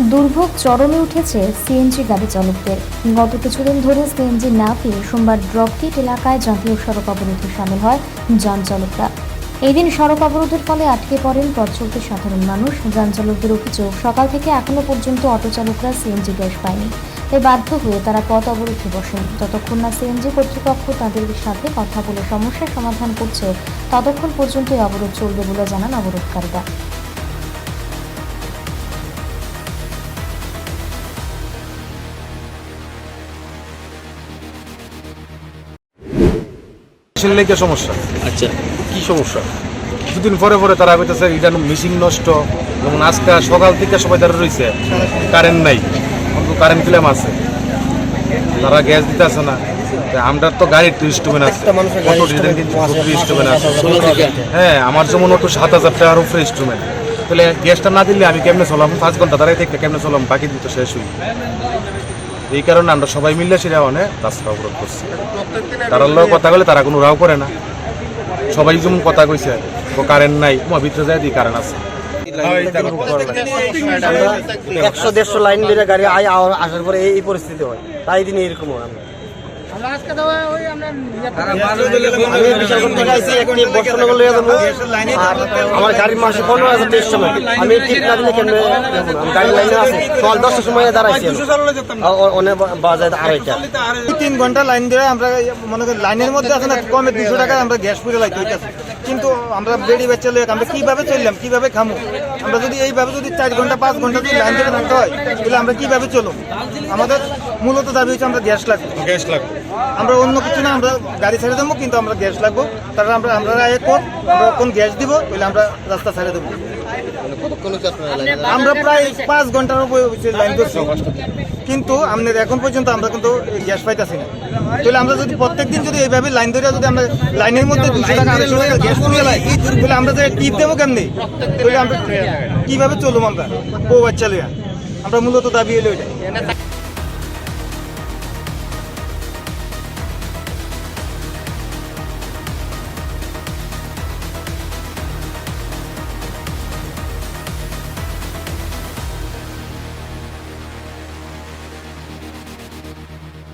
দুর্ভোগ চরমে উঠেছে সিএনজি গাড়ি চালকদের। গত কিছুদিন ধরে সিএনজি না পেয়ে সোমবার ড্রপকিট এলাকায় জাতীয় সড়ক অবরোধে সামিল হয় যান চালকরা। এদিন সড়ক অবরোধের ফলে আটকে পড়েন পথ চলতে সাধারণ মানুষ। যান চালকদের অভিযোগ, সকাল থেকে এখনও পর্যন্ত অটো চালকরা সিএনজি গ্যাস পায়নি। তাই বাধ্য হয়ে তারা পথ অবরোধে বসেন। যতক্ষণ না সিএনজি কর্তৃপক্ষ তাদের সাথে কথা বলে সমস্যার সমাধান করছে, ততক্ষণ পর্যন্ত এই অবরোধ চলবে বলে জানান অবরোধকারীরা। মেশিন লেগে সমস্যা। আচ্ছা। কি সমস্যা? কিছুদিন পরে পরে তারা কইতেছে এটা মেশিন নষ্ট যেমন আজকে সকাল থেকে সবাই তারা রয়েছে কারেন্ট নাই অন্তত কারেন্ট ক্লেম আছে। তারা গ্যাস দিতে আসে না আমরা তো গাড়ির তো ইনস্ট্রুমেন্ট আছে। ইনস্ট্রুমেন্ট আছে হ্যাঁ আমার যেমন অটো সাত হাজার টাকার উপরে ইনস্ট্রুমেন্ট তাহলে গ্যাসটা না দিলে আমি কেমনে চলাম? পাঁচ ঘণ্টা দাঁড়াই থেকে কেমনে চলাম? বাকি দিতে শেষ হই এই কারণে আমরা সবাই মিলে সেটা মানে রাস্তা অবরোধ করছি। তারার লোক কথা বলে তারা কোনো রাও করে না। সবাই যেমন কথা কইছে ও কারেন্ট নাই তোমার ভিতরে যায় দিই কারেন্ট আছে। একশো দেড়শো লাইন বেড়ে গাড়ি আয় আসার পরে এই পরিস্থিতি হয়। তাই দিন এরকম হয় আমি আমার গাড়ির মাসে পনেরো হাজার তেইশ সময়। আমি ঠিক না দিলে কেমনে গাড়ি লাইনে আছে। সকাল দশটার সময় দাঁড়াইছি অনেক বাজার আড়াইটা। তিন ঘণ্টা লাইন ধরে আমরা মনে করি লাইনের মধ্যে আছে না কমে দুশো টাকা আমরা গ্যাস পুরে লাইতে হইতেছে। কিন্তু আমরা বেড়ি বেচে লইয়া আমরা কীভাবে চললাম কীভাবে খামু? আমরা যদি এইভাবে যদি চার ঘণ্টা পাঁচ ঘণ্টা যদি লাইন ধরে থাকতে হয় তাহলে আমরা কীভাবে চলুম? আমাদের মূলত দাবি হচ্ছে আমরা গ্যাস লাগবে। গ্যাস লাগবে। আমরা অন্য কিছু না আমরা গাড়ি ছেড়ে দেবো কিন্তু আমরা গ্যাস লাগবো। তারপর আমরা আমরা আগে কোন আমরা কোন গ্যাস দিব তাহলে আমরা রাস্তা ছেড়ে দেবো। আমরা প্রায় পাঁচ ঘণ্টার উপরে লাইন করছি কিন্তু আমাদের এখন পর্যন্ত আমরা কিন্তু গ্যাস পাইতেছি না। তাহলে আমরা যদি প্রত্যেক দিন যদি এইভাবে লাইন ধরে যদি আমরা লাইনের মধ্যে দুশো টাকা, আড়াইশো টাকা গ্যাস কমিয়ে লাই, তাহলে আমরা যে টিপ দেবো কেমনি? তাহলে আমরা কীভাবে চলবো আমরা? ও বাচ্চা লইয়া। আমরা মূলত দাবি এলো এটা